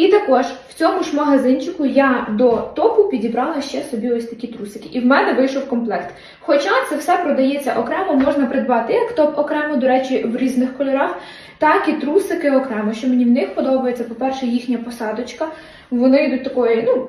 І також в цьому ж магазинчику я до топу підібрала ще собі ось такі трусики. І в мене вийшов комплект. Хоча це все продається окремо, можна придбати як топ окремо, до речі, в різних кольорах, так і трусики окремо. Що мені в них подобається, по-перше, їхня посадочка. Вони йдуть такої, ну.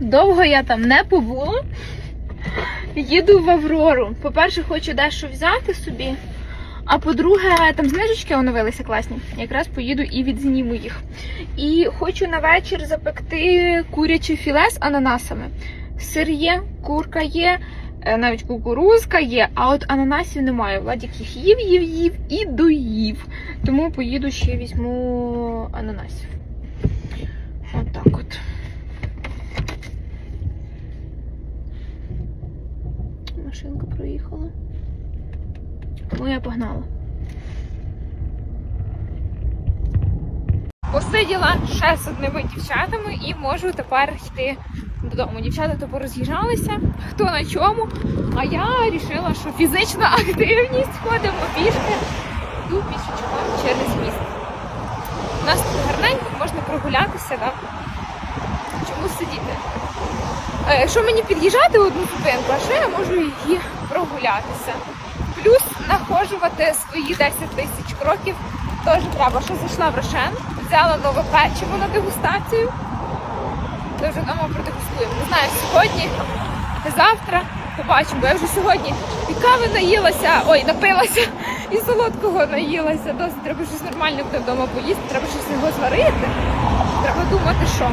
Довго я там не побула. Їду в Аврору. По-перше, хочу дещо взяти собі. А по-друге, там знижечки оновилися класні. Якраз поїду і відзніму їх. І хочу на вечір запекти куряче філе з ананасами. Сир є, курка є, е, навіть кукурузка є, а от ананасів немає. Владік їх їв, їв, їв і доїв. Тому поїду ще візьму ананасів. Отак от. Машинка проїхала. Ну, я погнала. Посиділа ще з одними дівчатами і можу тепер йти додому. Дівчата то пороз'їжджалися, хто на чому. А я вирішила, що фізична активність ходимо пішки, йду пішечком через міст. У нас тут гарненько, можна прогулятися, да? чому сидіти? Е, Якщо мені під'їжджати одну зупинку, а що я можу її прогулятися? Плюс нахожувати свої 10 тисяч кроків теж треба. Що зайшла в Рошен, взяла нове печиво на дегустацію. То вже вдома продегустуємо. Не знаю, сьогодні, завтра побачимо, бо я вже сьогодні і кави наїлася, ой, напилася, і солодкого наїлася. Досить треба щось нормальне буде вдома поїсти, треба щось його зварити. Треба думати, що.